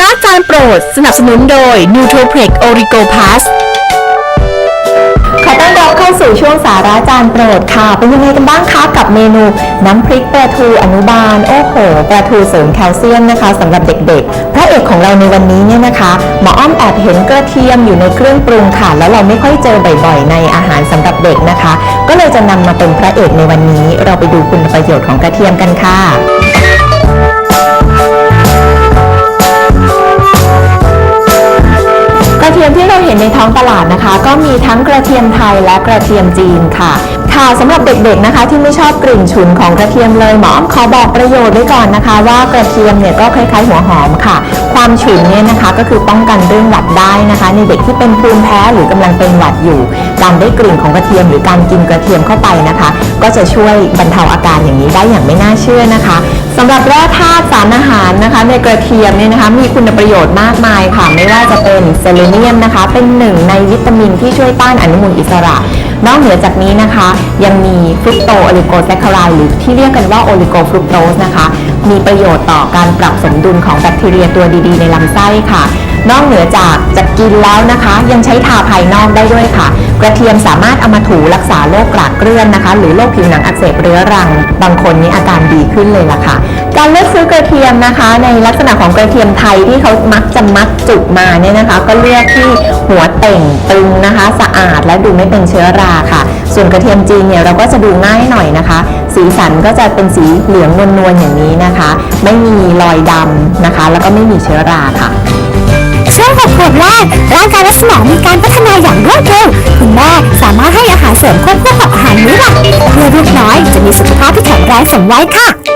ระจานโปรด สนับสนุนโดย n u t r o p r e x Origo Pass ขอต้อนรับเข้าสู่ช่วงสาระจานโปรดค่ะ เป็นยังไงกันบ้างคะกับเมนูน้ำพริกปลาทูอนุบาล โอ้โหปลาทูเสริมแคลเซียมนะคะสำหรับเด็กๆ พระเอกของเราในวันนี้เนี่ยนะคะหมออ้อมแอบเห็นกระเทียมอยู่ในเครื่องปรุงค่ะ แล้วเราไม่ค่อยเจอบ่อยๆ ในอาหารสำหรับเด็กนะคะ ก็เลยจะนำมาเป็นพระเอกในวันนี้ เราไปดูคุณประโยชน์ของกระเทียมกันค่ะ ในท้องตลาดนะคะ ก็มีทั้งกระเทียมไทยและกระเทียมจีนค่ะ ค่ะสำหรับเด็กๆนะคะ ที่ไม่ชอบกลิ่นฉุนของกระเทียมเลยหมอมขอบอกประโยชน์ไว้ก่อนนะคะ ว่ากระเทียมเนี่ยก็คล้ายๆหัวหอมค่ะ ความฉุนเนี่ยนะคะก็คือป้องกันเรื่องหวัดได้นะคะ ในเด็กที่เป็นภูมิแพ้หรือกำลังเป็นหวัดอยู่ การได้กลิ่นของกระเทียมหรือการกินกระเทียมเข้าไปนะคะ ก็จะช่วยบรรเทาอาการอย่างนี้ได้อย่างไม่น่าเชื่อนะคะสำหรับแร่ธาตุสารอาหารนะคะ ในกระเทียมเนี่ยนะคะ มีคุณประโยชน์มากมายค่ะ ไม่ว่าจะเป็นเซเลเนียมนะคะ เป็นหนึ่งในวิตามินที่ช่วยต้านอนุมูลอิสระ นอกเหนือจากนี้นะคะ ยังมีฟรุกโตโอลิโกแซคคารายหรือที่เรียกกันว่าโอลิโกฟรุกโตสนะคะ มีประโยชน์ต่อการปรับสมดุลของแบคทีเรียตัวดีๆ ในลำไส้ค่ะ นอกเหนือจากจะกินแล้วนะคะ ยังใช้ทาภายนอกได้ด้วยค่ะ กระเทียมสามารถเอามาถูรักษาโรคกรากเกลื่อนนะคะ หรือโรคผิวหนังอักเสบเรื้อรัง บางคนนี้อาการดีขึ้นเลยล่ะค่ะ การเลือกซื้อกระเทียมนะคะ ในลักษณะของกระเทียมไทยที่เขามักจะมัดจุกมาเนี่ยนะคะ ก็เลือกที่หัวเต่งตึงนะคะ สะอาดและดูไม่เป็นเชื้อราค่ะ ส่วนกระเทียมจีนเนี่ยเราก็จะดูง่ายหน่อยนะคะ สีสันก็จะเป็นสีเหลืองนวลๆอย่างนี้นะคะ ไม่มีรอยดำนะคะ แล้วก็ไม่มีเชื้อราค่ะ แรก ร่างกายและสมองมีการพัฒนาอย่างรวดเร็ว คุณแม่สามารถให้อาหารเสริมควบคู่กับอาหารมื้อหลักเพื่อลูกน้อยจะมีสุขภาพที่แข็งแรงสมวัยค่ะ